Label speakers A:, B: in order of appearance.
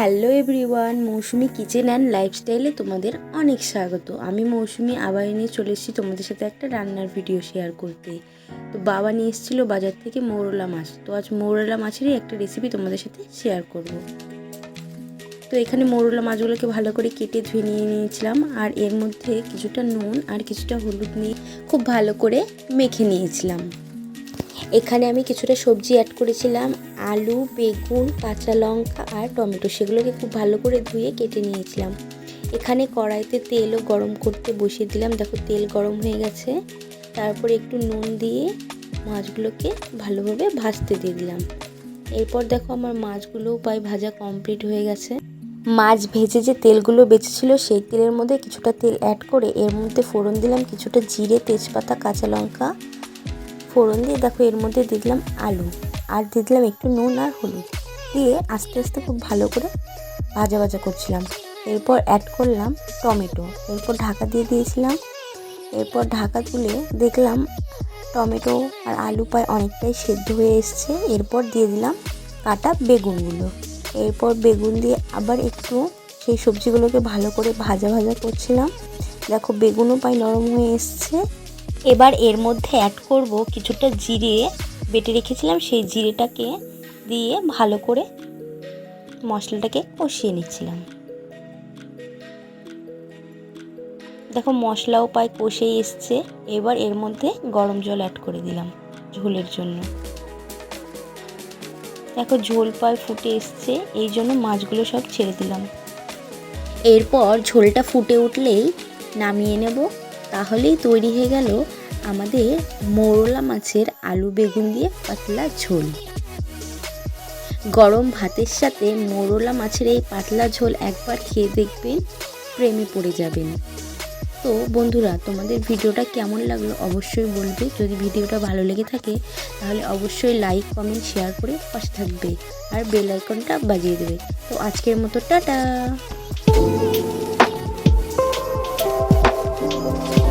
A: Hello everyone, Mousumi kitchen and লাইফস্টাইলে তোমাদের অনেক স্বাগত। আমি মৌসুমি, আবার নিয়ে চলে এসেছি তোমাদের সাথে একটা রান্নার ভিডিও শেয়ার করতে। তো বাবা নিয়ে এসেছিল বাজার থেকে মৌরলা মাছ। তো আজ মৌরলা মাছেরই একটা রেসিপি তোমাদের সাথে শেয়ার করব। তো এখানে মৌরলা মাছগুলোকে ভালো করে কেটে ধুয়ে নিয়ে নিয়েছিলাম, আর এর মধ্যে কিছুটা নুন আর কিছুটা হলুদ নিয়ে খুব ভালো করে মেখে নিয়েছিলাম। এখানে আমি কিছুটা সবজি অ্যাড করেছিলাম, আলু, বেগুন, কাঁচা লঙ্কা আর টমেটো। সেগুলোকে খুব ভালো করে ধুয়ে কেটে নিয়েছিলাম। এখানে কড়াইতে তেলও গরম করতে বসিয়ে দিলাম। দেখো, তেল গরম হয়ে গেছে। তারপর একটু নুন দিয়ে মাছগুলোকে ভালোভাবে ভাজতে দিয়ে দিলাম। এরপর দেখো, আমার মাছগুলোও প্রায় ভাজা কমপ্লিট হয়ে গেছে। মাছ ভেজে যে তেলগুলো বেঁচেছিল, সেই তেলের মধ্যে কিছুটা তেল অ্যাড করে এর মধ্যে ফোড়ন দিলাম, কিছুটা জিরে, তেজপাতা, কাঁচা লঙ্কা ফোড়ন দিয়ে দেখো, এর মধ্যে দিয়ে দিলাম আলু। আর দিয়ে দিলাম একটু নুন আর হলুদ। দিয়ে আস্তে আস্তে খুব ভালো করে ভাজা ভাজা করছিলাম। এরপর অ্যাড করলাম টমেটো। এরপর ঢাকা দিয়ে দিয়েছিলাম। এরপর ঢাকা তুলে দেখলাম টমেটো আর আলু প্রায় অনেকটাই সেদ্ধ হয়ে এসছে। এরপর দিয়ে দিলাম কাটা বেগুনগুলো। এরপর বেগুন দিয়ে আবার একটু সেই সবজিগুলোকে ভালো করে ভাজা ভাজা করছিলাম। দেখো, বেগুনও প্রায় নরম হয়ে এসছে। এবার এর মধ্যে অ্যাড করব কিছুটা জিরে, বেটে রেখেছিলাম, সেই জিরেটাকে দিয়ে ভালো করে মশলাটাকে কষিয়ে নিচ্ছিলাম। দেখো মশলাও প্রায় কষেই এসছে, এবার এর মধ্যে গরম জল অ্যাড করে দিলাম ঝোলের জন্য। দেখো ঝোল পায় ফুটে এসছে, এই জন্য মাছগুলো সব ছেড়ে দিলাম। এরপর ঝোলটা ফুটে উঠলেই নামিয়ে নেব তাহলেই তৈরি হয়ে গেল আমাদের মোরলা মাছের আলু বেগুন দিয়ে পাতলা ঝোল। গরম ভাতের সাথে মোরলা মাছের এই পাতলা ঝোল একবার খেয়ে দেখবেন, প্রেমে পড়ে যাবেন। তো বন্ধুরা, তোমাদের ভিডিওটা কেমন লাগল অবশ্যই বলবে। যদি ভিডিওটা ভালো লেগে থাকে, তাহলে অবশ্যই লাইক, কমেন্ট, শেয়ার করে পাশে থাকবে। আর বেল আইকনটা বাজিয়ে দেবে। তো আজকের মতো, টাটা! Thank you.